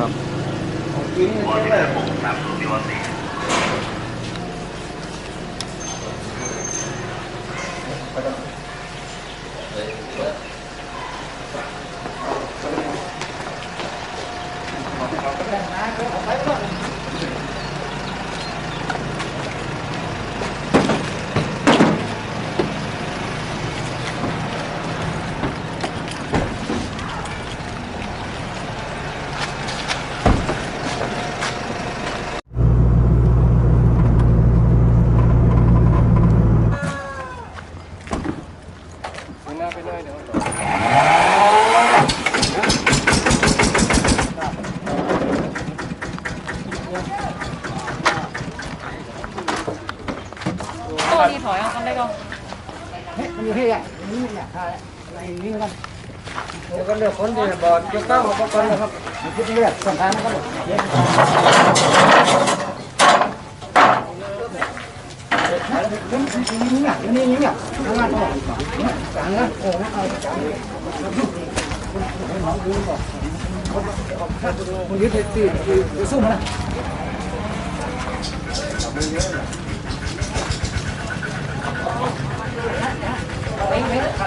ครับโต้ดีถอยเอากันได้ก่อนมันอยู่ที่ไหนนี่เนี่ยอะไรนี่กันเดี๋ยวก็เลือกคนที่บอดยกเก้าของประกันนะครับคิดเลือกสำคัญนะครับเนี่เนี่ยนี่เนี่ยทำงานต่อเนี่ยการเงินโอ้เอามึงยึดติดติดสู้มันนะ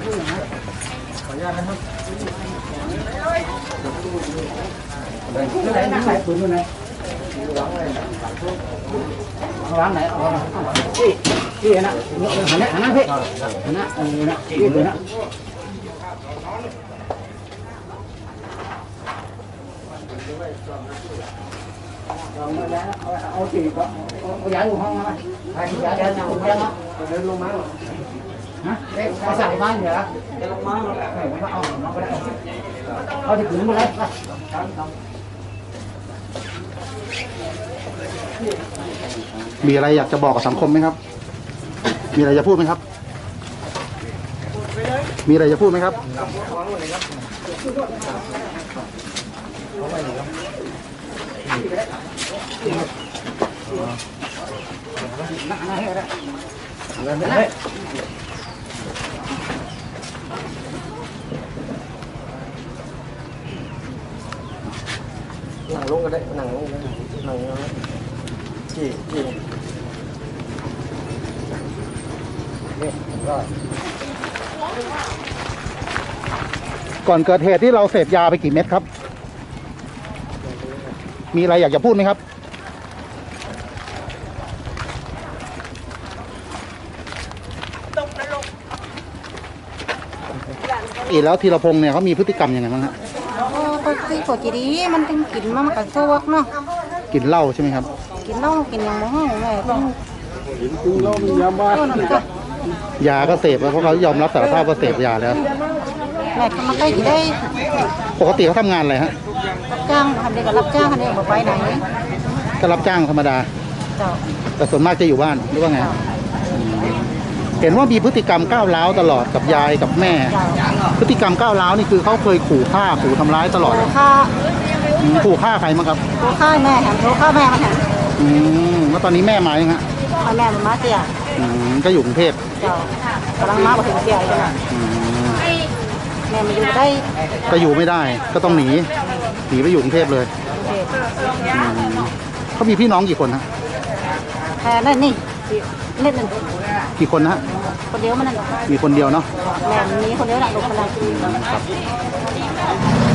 ขออนุญาตนะครับไหนไหนปืนอยู่ไหนร้านไหนเอาพี่พี่นะหันหน้าหันหน้าพี่หันหน้าเออนะพี่เลยนะเอาสี่ก็เอาย้ายหมู่ห้องมาไปย้ายย้ายหมู่ห้องมาเดินลงมา นะเอาใส่บ้านเหรอจะลงมาเอามาก็ได้เอาที่ขืนมาเลยมีอะไรอยากจะบอกกับสังคมไหมครับ มีอะไรจะพูดไหมครับ มีอะไรจะพูดไหมครับนั่งให้ก็ได้ luôn rồi đấy nặng luôn đấy nặng luôn đấy chỉ chỉ Đây, rồi ก่อนเกิดเหตุที่เราเสพยาไปกี่เม็ดครับ มีอะไรอยากจะพูดไหมครับ อีกแล้วธีรพงษ์เนี่ยเขามีพฤติกรรมยังไงบ้างฮะโอ้ปกติปกติดีมันต้องกินมามันก็สวกเนาะกินเหล้าใช่ไหมครับ กินเหล้ากินอย่างมห้องแม่ต้องเรามียาบ้าต้นนั่นก็ยาก็เสพแล้วเพราะเขายอมรับสารภาพว่าเสพยาแล้วแม่ทำมาใกล้กี่ได้ปกติเขาทำงานอะไรฮะรับจ้างทำเด็กกับรับจ้างทำเด็กบอกไปไหนก็รับจ้างธรรมดา เจ้าแต่ส่วนมากจะอยู่บ้านหรือว่าไง เห็นว่ามีพฤติกรรมก้าวร้าวตลอดกับยายกับแม่เจ้าพฤติกรรมก้าวร้าวนี่คือเขาเคยขู่ฆ่าขู่ทำร้ายตลอดโทรค่าอืมขู่ฆ่าใครมั้งครับโทรค่าแม่แถมโทรค่าแม่มาแถมอืมแล้วตอนนี้แม่มายังฮะเอาแม่มันมาเสียอืมก็อยู่กรุงเทพเจ้ากำลังมาบ่ถึงเสียอยู่นะอืมแม่มาอยู่ได้ก็อยู่ไม่ได้ก็ต้องหนีหนีไปอยู่กรุงเทพเลยเทพอืมเขามีพี่น้องกี่คนฮะแค่นั่นนี่ เล่นหนึ่งกี่คนนะฮะคนเดียวมันนั่นมีคนเดียวเนาะแม่มันมีคนเดียวน่ะลูกคนนั้